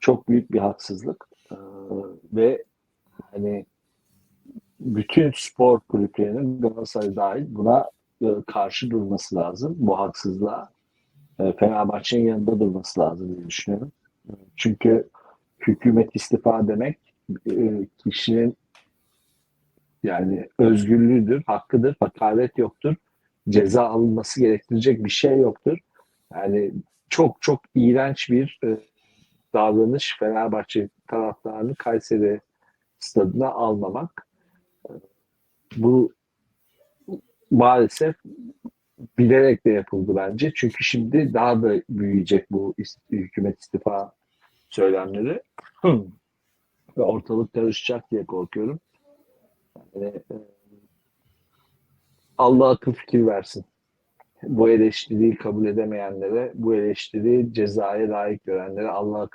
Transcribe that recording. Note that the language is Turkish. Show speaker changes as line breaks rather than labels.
çok büyük bir haksızlık. Ee, ve hani bütün spor kulüplerinin Galatasaray dahil buna e, karşı durması lazım. Bu haksızlığa. E, Fenerbahçe'nin yanında durması lazım diye düşünüyorum. E, Çünkü hükümet istifa demek e, kişinin yani özgürlüğüdür, hakkıdır, hakaret yoktur, ceza alınması gerektirecek bir şey yoktur. Yani çok çok iğrenç bir e, davranış Fenerbahçe taraftarını Kayseri stadına almamak. E, Bu maalesef bilerek de yapıldı bence. Çünkü şimdi daha da büyüyecek bu hükümet istifa söylemleri. Ve ortalık karışacak diye korkuyorum. Yani, e, Allah akıl fikir versin. Bu eleştiriyi kabul edemeyenlere, bu eleştiriyi cezaya layık görenlere Allah akıl